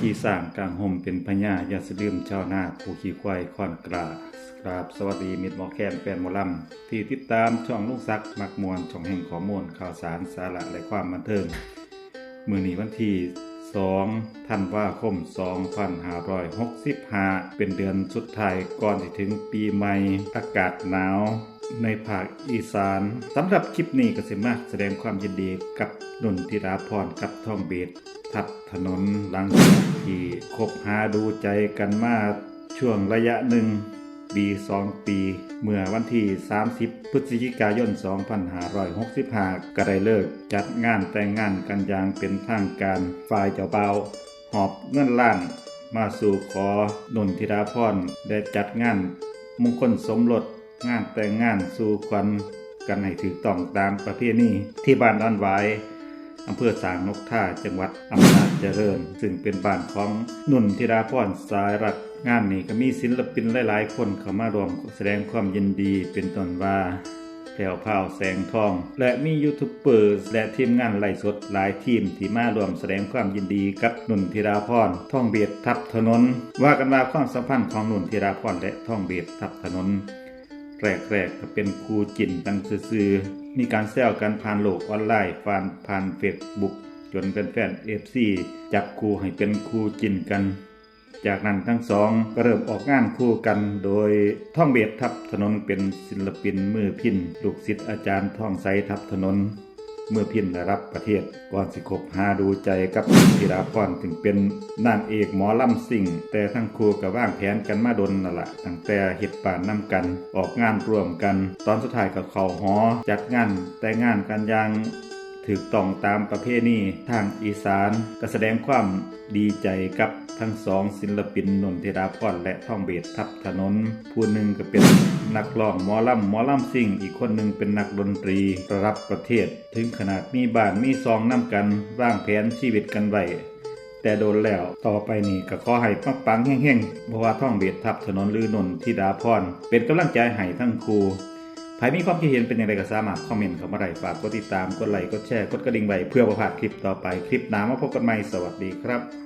ขี่สร้างกลางห่มเป็นพญายาสะลืมชาวนาผู้ขี่ควายคอนกรากราบสวัสดีมิตรหมอแคนแฟนหมอลำที่ติดตามช่องลูกซักมักมวลช่องแห่งข้อมูลข่าวสารสาระและความบันเทิงมือนี้วันที่2ธันวาคม 2565 เป็นเดือนสุดท้ายก่อนที่ถึงปีใหม่อากาศหนาว ในภาคอีสานสำหรับคลิปนี้ก็สิมาแสดงความยินดีกับนนธิราพรกับทองเบศทับถนนหลังที่คบหาดูใจกันมาช่วงระยะหนึ่งปี2ปี เมื่อวันที่ 30 พฤศจิกายน 2565 ก็ได้เลิกจัดงานแต่งงานกันอย่างเป็นทางการฝ่ายเจ้าเบ่าหอบเงินล้าน มาสู่ขอนนทิราพรได้จัดงานมงคลสมรส งานแต่งงานสู่ขวัญกันให้ถูกต้องตามประเพณีที่บ้านดอนหวายอำเภอสางนกท่าจังหวัดอำนาจเจริญ ซึ่งเป็นบ้านของนุ่นธิราพรสายรักงานนี้ก็มีศิลปินหลาย ๆ คนเข้ามารวมแสดงความยินดีเป็นต้นว่าแผ่วพาวแสงทอง และมียูทูบเบอร์และทีมงานไล่สดหลายทีมที่มารวมแสดงความยินดีกับนุ่นธิราพรท่องเบียดทับถนน ว่ากันว่าความสัมพันธ์ของนุ่นธิราพรและท่องเบียดทับถนน แรกๆก็เป็นครูจินกันซื่อๆมีการแซวกันผ่านโลกออนไลน์ผ่านผ่านเฟซบุ๊กจนเป็นแฟนเอฟซีจับครูให้เป็นครูจินกัน จากนั้นทั้งสองก็เริ่มออกงานคู่กันโดยท่องเบียดทับถนนเป็นศิลปินมือพินลูกศิษย์อาจารย์ท่องไซทับถนน เมื่อพินได้รับประเทศก่อนสิคบหาดูใจกับธีราพรถึงเป็นนางเอกหมอลำสิ่ง แต่ทั้งครูกับว่างแผนกันมาดนนั่นละตั้งแต่เห็ดป่านน้ำกันออกงานร่วมกัน ตอนสุดท้ายกับเขาหอจัดงานแต่งงานกันอย่าง ถูกต้องตามประเพณีทางอีสานก็แสดงความดีใจกับทั้งสองศิลปินนนทิราพรและท่องเบสทับถนน ผู้หนึ่งก็เป็นนักร้องมอลำหมอลำซิ่ง อีกคนหนึ่งเป็นนักดนตรีระดับประเทศ ถึงขนาดมีบ้านมีซองน้ำกันวางแผนชีวิตกันไว้แต่โดนแล้วต่อไปนี่ก็ขอให้ปังปังๆแห้งๆเพราะว่าท่องเบียดทับถนนลือนนทิดาพรเป็นกำลังใจให้ทั้งครู ใครมีความคิดเห็นเป็นอย่างไรก็สามารถคอมเมนต์เข้ามาได้ฝากกดติดตาม กดไลค์ กดแชร์ กดกระดิ่งไว้เพื่อประพาดคลิปต่อไป คลิปหน้ามาพบกันใหม่ สวัสดีครับ